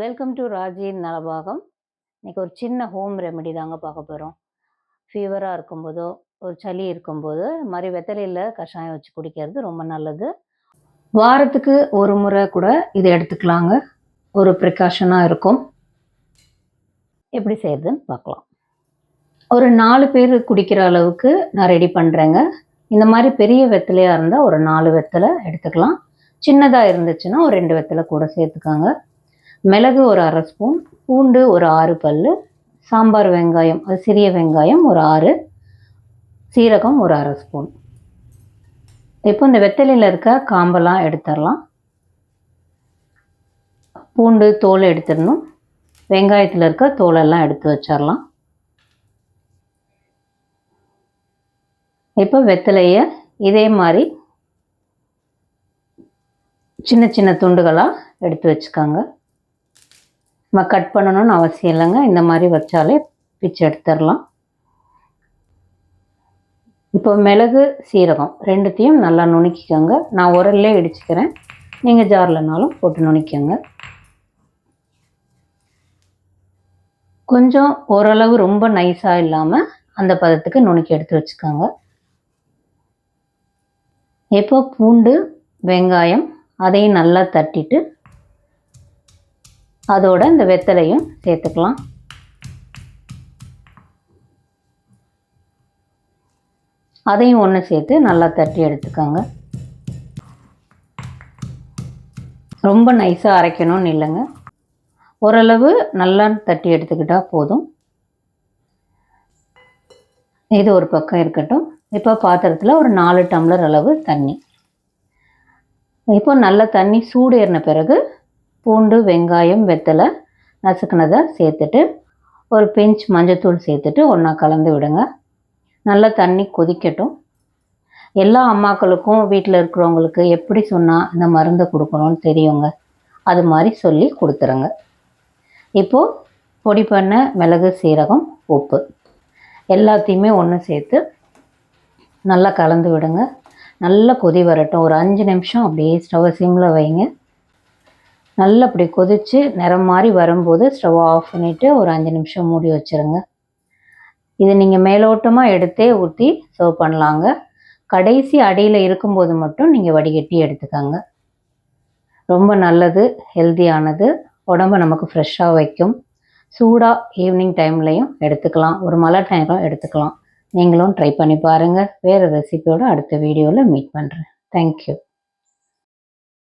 Welcome to ராஜின் Nalabagam. இன்னைக்கு ஒரு சின்ன ஹோம் ரெமெடி தாங்க பார்க்க போகிறோம் ஃபீவராக இருக்கும்போதோ ஒரு சளி இருக்கும்போது இது மாதிரி வெத்தலையில் கஷாயம் வச்சு குடிக்கிறது ரொம்ப நல்லது. வாரத்துக்கு ஒரு முறை கூட இதை எடுத்துக்கலாங்க. ஒரு ப்ரிகாஷனாக இருக்கும். எப்படி செய்யறதுன்னு பார்க்கலாம். ஒரு நாலு பேர் குடிக்கிற அளவுக்கு நான் ரெடி பண்ணுறேங்க இந்த மாதிரி பெரிய வெத்தலையாக இருந்தால் ஒரு நாலு வெத்தலை எடுத்துக்கலாம். சின்னதாக இருந்துச்சுன்னா ஒரு ரெண்டு வெத்தலை கூட சேர்த்துக்காங்க. மிளகு ஒரு அரை ஸ்பூன் பூண்டு ஒரு ஆறு பல் சாம்பார் வெங்காயம் அது சிறிய வெங்காயம் ஒரு ஆறு சீரகம் ஒரு அரை ஸ்பூன். இப்போ இந்த வெத்தலையில் இருக்க காம்பெல்லாம் எடுத்துடலாம். பூண்டு தோல் எடுத்துடணும். வெங்காயத்தில் இருக்க தோலெல்லாம் எடுத்து வச்சிடலாம். இப்போ வெத்தலையை இதே மாதிரி சின்ன சின்ன துண்டுகளாக எடுத்து வச்சுக்கோங்க. நம்ம கட் பண்ணணும்னு அவசியம் இல்லைங்க. இந்த மாதிரி வச்சாலே பிச்சு எடுத்துடலாம். இப்போ மிளகு சீரகம் ரெண்டுத்தையும் நல்லா நுணுக்கிக்கோங்க. நான் உரல்லே இடிச்சுக்கிறேன். நீங்கள் ஜார்லனாலும் போட்டு நுணுக்கிக்கோங்க. கொஞ்சம் ஓரளவு ரொம்ப நைஸாக இல்லாமல் அந்த பதத்துக்கு நுணுக்கி எடுத்து வச்சுக்கோங்க. இப்போ பூண்டு வெங்காயம் அதையும் நல்லா தட்டிட்டு அதோட இந்த வெத்தலையும் சேர்த்துக்கலாம். அதையும் ஒன்று சேர்த்து நல்லா தட்டி எடுத்துக்கோங்க. ரொம்ப நைஸாக அரைக்கணும்னு இல்லைங்க. ஓரளவு நல்லா தட்டி எடுத்துக்கிட்டால் போதும். இது ஒரு பக்கம் இருக்கட்டும். இப்போ பாத்திரத்தில் ஒரு நாலு டம்ளர் அளவு தண்ணி. இப்போ நல்ல தண்ணி சூடு ஏறின பிறகு பூண்டு வெங்காயம் வெத்தலை நசுக்கினதை சேர்த்துட்டு ஒரு பிஞ்ச் மஞ்சத்தூள் சேர்த்துட்டு ஒன்றா கலந்து விடுங்க. நல்லா தண்ணி கொதிக்கட்டும். எல்லா அம்மாக்களுக்கும் வீட்டில் இருக்கிறவங்களுக்கு எப்படி சொன்னால் இந்த மருந்தை கொடுக்கணும்னு தெரியுங்க. அது மாதிரி சொல்லி கொடுத்துருங்க. இப்போது பொடி பண்ண மிளகு சீரகம் உப்பு எல்லாத்தையுமே ஒன்று சேர்த்து நல்லா கலந்து விடுங்க. நல்லா கொதி வரட்டும். ஒரு அஞ்சு நிமிஷம் அப்படியே ஸ்டவ் சிம்மில் வைங்க. நல்லா அப்படி கொதித்து நிறம் மாதிரி வரும்போது ஸ்டவ் ஆஃப் பண்ணிவிட்டு ஒரு அஞ்சு நிமிஷம் மூடி வச்சுருங்க. இது நீங்கள் மேலோட்டமாக எடுத்தே ஊற்றி சர்வ் பண்ணலாங்க. கடைசி அடியில் இருக்கும்போது மட்டும் நீங்கள் வடிகட்டி எடுத்துக்கோங்க. ரொம்ப நல்லது ஹெல்த்தியானது உடம்பு நமக்கு ஃப்ரெஷ்ஷாக வைக்கும். சூடாக ஈவினிங் டைம்லையும் எடுத்துக்கலாம். ஒரு மழை டைம்லாம் எடுத்துக்கலாம். நீங்களும் ட்ரை பண்ணி பாருங்கள் வேறு ரெசிபியோட அடுத்த வீடியோவில் மீட் பண்ணுறேன் தேங்க்யூ